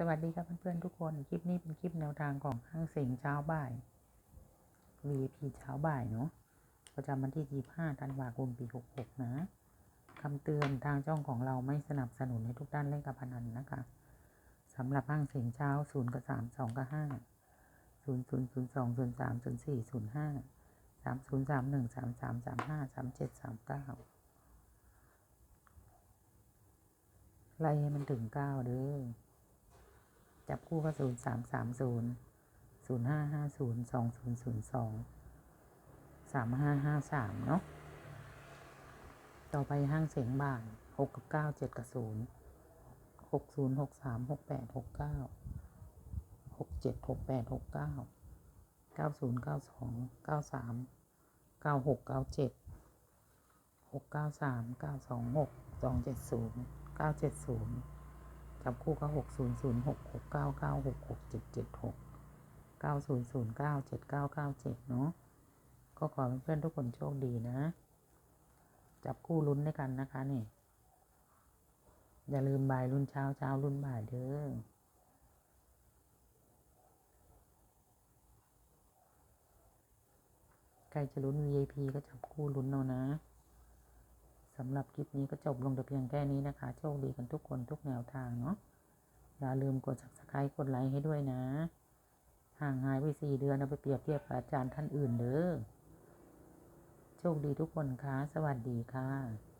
สวัสดีครับเพื่อนๆทุกคน คลิปนี้เป็นคลิปแนวทางของห้างเสียงเช้าบ่าย VIP เช้าบ่ายเนาะประจำวันที่ 25 ธันวาคม ปี 66 นะคำเตือนทางช่องของเราไม่สนับสนุนให้ทุกท่านเล่นการพนันนะคะสำหรับห้างเสียงเช้า 0 กับ 3 2 กับ 5 0 0 0 2 0 3 0 4 0 5 3 0 3 1 3 3 3 5 3 7 3 9ไล่ให้มันถึง 9 เด้อ จับคู่ก็ศูนย์สามสามศูนย์ศูนย์ห้าห้าศูนย์สองศูนย์ศูนย์สองสามห้าห้าสามเนาะต่อไปห้างเสียงบ่างหกกับเก้าเจ็ดกับศูนย์หกศูนย์หกสามหกแปดหกเก้าหกเจ็ดหกแปดหกเก้าเก้าศูนย์เก้าสองเก้าสามเก้าหกเก้าเจ็ดหกเก้าสามเก้าสองหกสองเจ็ดศูนย์เก้าเจ็ดศูนย์ จับคู่ก็หกศูนย์ศูนย์หกหกเก้าเก้าหกหกเจ็ดเจ็ดหกเก้าศูนย์ศูนย์เก้าเจ็ดเก้าเก้าเจ็ดเนาะก็ขอเพื่อนทุกคนโชคดีนะ จับคู่ลุ้นด้วยกันนะคะนี่ อย่าลืมบ่ายรุ่นเช้าเช้ารุ่นบ่ายเด้อใครจะลุ้น VIP ก็จับคู่ลุ้นเอานะ สำหรับคลิปนี้ก็จบลงแต่เพียงแค่นี้นะคะ โชคดีกันทุกคนทุกแนวทางเนาะ อย่าลืมกด subscribe กดไลค์ให้ด้วยนะ ห่างหายไปสี่เดือนเอาไปเปรียบเทียบกับอาจารย์ท่านอื่นเด้อ โชคดีทุกคนค่ะ สวัสดีค่ะ